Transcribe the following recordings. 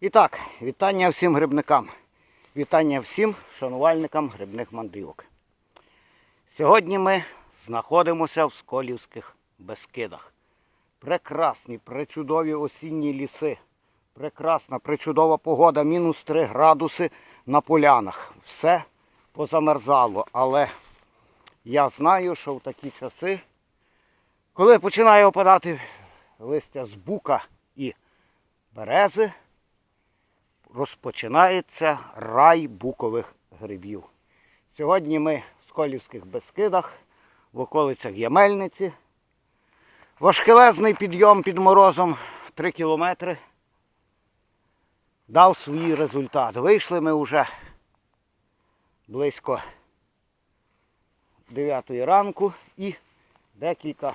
І так, вітання всім грибникам. Вітання всім шанувальникам грибних мандрівок. Сьогодні ми знаходимося в Сколівських Бескидах. Прекрасні, пречудові осінні ліси. Прекрасна, пречудова погода, мінус 3 градуси на полянах. Все позамерзало, але я знаю, що в такі часи, коли починає опадати листя з бука і берези, розпочинається рай букових грибів. Сьогодні ми в Сколівських Бескидах, в околицях Ямельниці. Важкелезний підйом під морозом 3 кілометри дав свій результат. Вийшли ми вже близько 9 ранку і декілька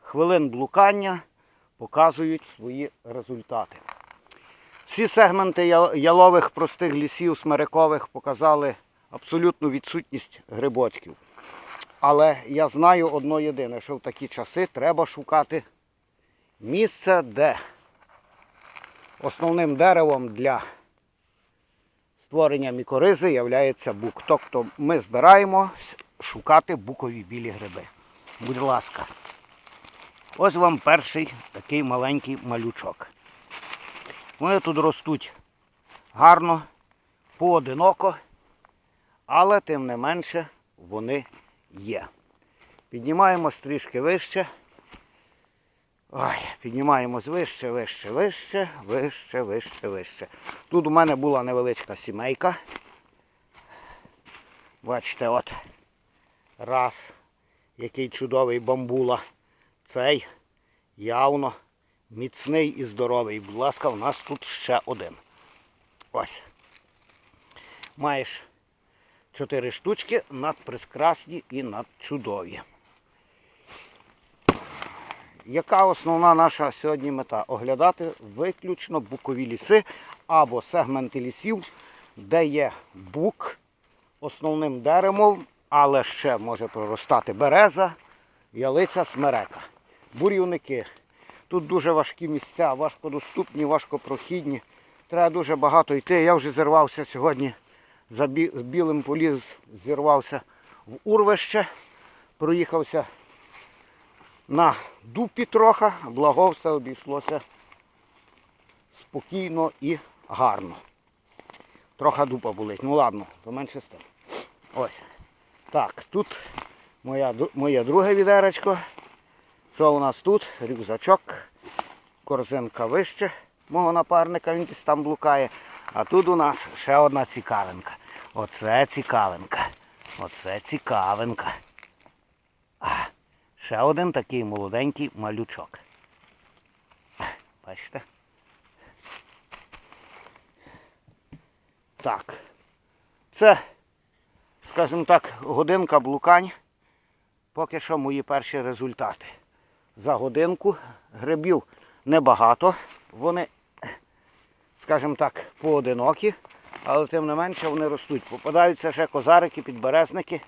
хвилин блукання показують свої результати. Всі сегменти ялових простих лісів смерекових показали абсолютну відсутність грибочків. Але я знаю одно єдине, що в такі часи треба шукати місце, де основним деревом для створення мікоризи є бук. Тобто ми збираємо шукати букові білі гриби. Будь ласка. Ось вам перший такий маленький малючок. Вони тут ростуть гарно, поодиноко, але тим не менше вони є. Піднімаємось трішки вище. Ой, піднімаємось вище, вище, вище, вище, вище, вище. Тут у мене була невеличка сімейка. Бачите, от раз, який чудовий бамбула. Цей явно міцний і здоровий. Будь ласка, у нас тут ще один. Ось. Маєш чотири штучки надпрекрасні і надчудові. Яка основна наша сьогодні мета? Оглядати виключно букові ліси або сегменти лісів, де є бук основним деревом, але ще може проростати береза, ялиця, смерека. Бурівники. Тут дуже важкі місця, важкодоступні, важкопрохідні. Треба дуже багато йти. Я вже зірвався сьогодні за білим поліз, зірвався в урвище, проїхався на дупі трохи, благо все обійшлося спокійно і гарно. Трохи дупа болить. Ну ладно, то менше з. Ось. Так, тут моя, моє друге відеречко. Що у нас тут? Рюкзачок, корзинка вище мого напарника, він десь там блукає. А тут у нас ще одна цікавинка. Оце цікавинка. Оце цікавинка. А, ще один такий молоденький малючок. Бачите? Так. Це, скажімо так, годинка блукань. Поки що мої перші результати. За годинку грибів небагато. Вони, скажімо так, поодинокі, але тим не менше вони ростуть. Попадаються ще козарики, підберезники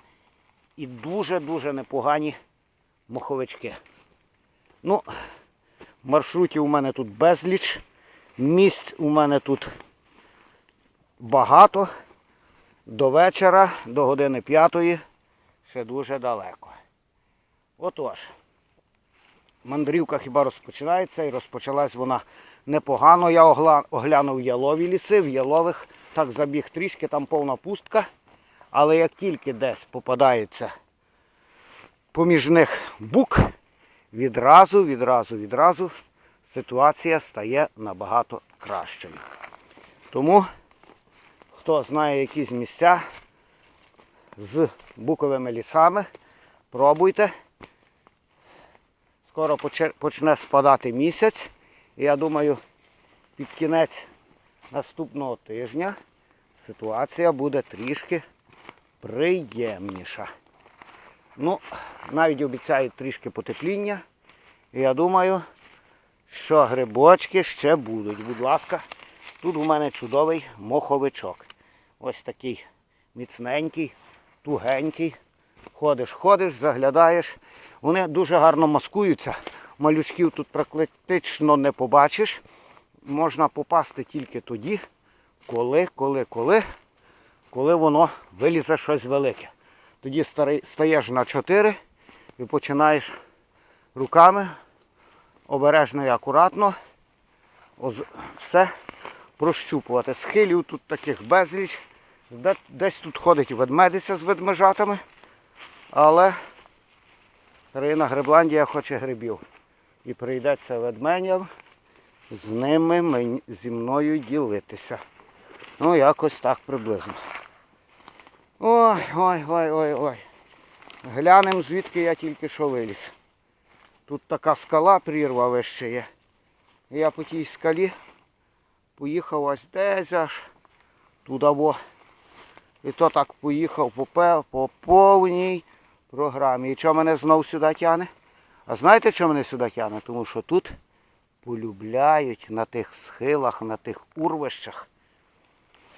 і дуже-дуже непогані моховички. Ну, маршрутів у мене тут безліч. Місць у мене тут багато. До вечора, до години п'ятої, ще дуже далеко. Отож, мандрівка хіба розпочинається і розпочалась вона непогано. Я оглянув ялові ліси, в ялових так забіг трішки, там повна пустка. Але як тільки десь попадається поміж них бук, відразу, відразу, відразу ситуація стає набагато кращою. Тому, хто знає якісь місця з буковими лісами, пробуйте. Скоро почне спадати місяць. І я думаю, під кінець наступного тижня ситуація буде трішки приємніша. Ну, навіть обіцяють трішки потепління. І я думаю, що грибочки ще будуть. Будь ласка, тут у мене чудовий моховичок. Ось такий міцненький, тугенький. Ходиш, ходиш, заглядаєш. Вони дуже гарно маскуються. Малючків тут практично не побачиш. можна попасти тільки тоді, коли, коли, коли, коли воно вилізе щось велике. Тоді стаєш на 4 і починаєш руками обережно і акуратно все прощупувати. Схилів тут таких безліч. Десь тут ходить ведмедиця з ведмежатами, але країна Гребландія хоче грибів. І прийдеться ведменям з ними мені- зі мною ділитися. Ну, якось так приблизно. Ой, ой, ой, ой, ой. Глянемо, звідки я тільки що виліз. Тут така скала прірва вище є. Я по тій скалі поїхав ось десь аж туди. І то так поїхав по, по повній програмі. І що мене знов сюди тягне? А знаєте, що мене сюди тягне? Тому що тут полюбляють на тих схилах, на тих урвищах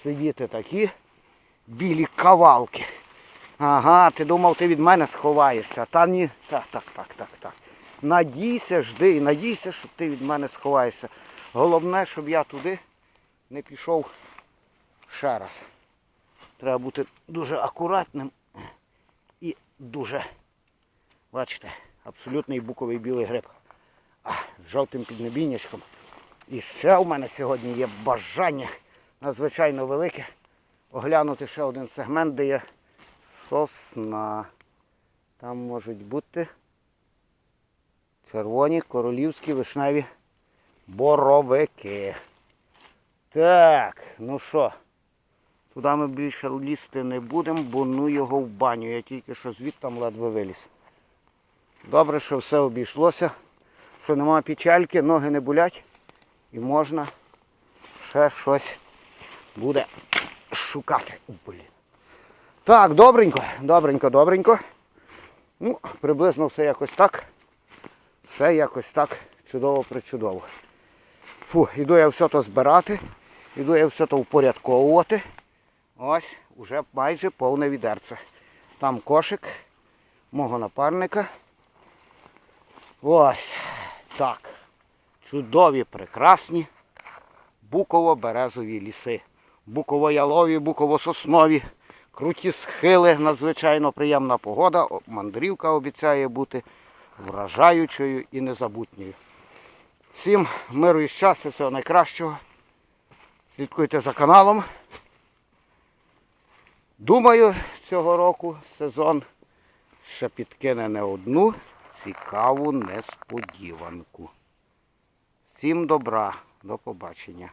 сидіти такі білі кавалки. Ага, ти думав, ти від мене сховаєшся. Та ні. Так, так, так, так, так. Надійся, жди, надійся, що ти від мене сховаєшся. Головне, щоб я туди не пішов ще раз. Треба бути дуже акуратним дуже, бачите, абсолютний буковий білий гриб. А, з жовтим піднебіннячком. І ще у мене сьогодні є бажання надзвичайно велике оглянути ще один сегмент, де є сосна. Там можуть бути червоні королівські вишневі боровики. Так, ну що, туди ми більше лізти не будемо, бо ну його в баню. Я тільки що звідтам ледве виліз. Добре, що все обійшлося, що нема печальки, ноги не болять і можна ще щось буде шукати. Блін. Так, добренько, добренько, добренько. Ну, приблизно все якось так. Все якось так чудово причудово. Фу, іду я все то збирати, іду я все то упорядковувати. Ось, уже майже повне відерце. Там кошик мого напарника. Ось так. Чудові, прекрасні буково-березові ліси. Буково-ялові, буково-соснові, круті схили, надзвичайно приємна погода. Мандрівка обіцяє бути вражаючою і незабутньою. Всім миру і щастя, всього найкращого. Слідкуйте за каналом. Думаю, цього року сезон ще підкине не одну цікаву несподіванку. Всім добра, до побачення.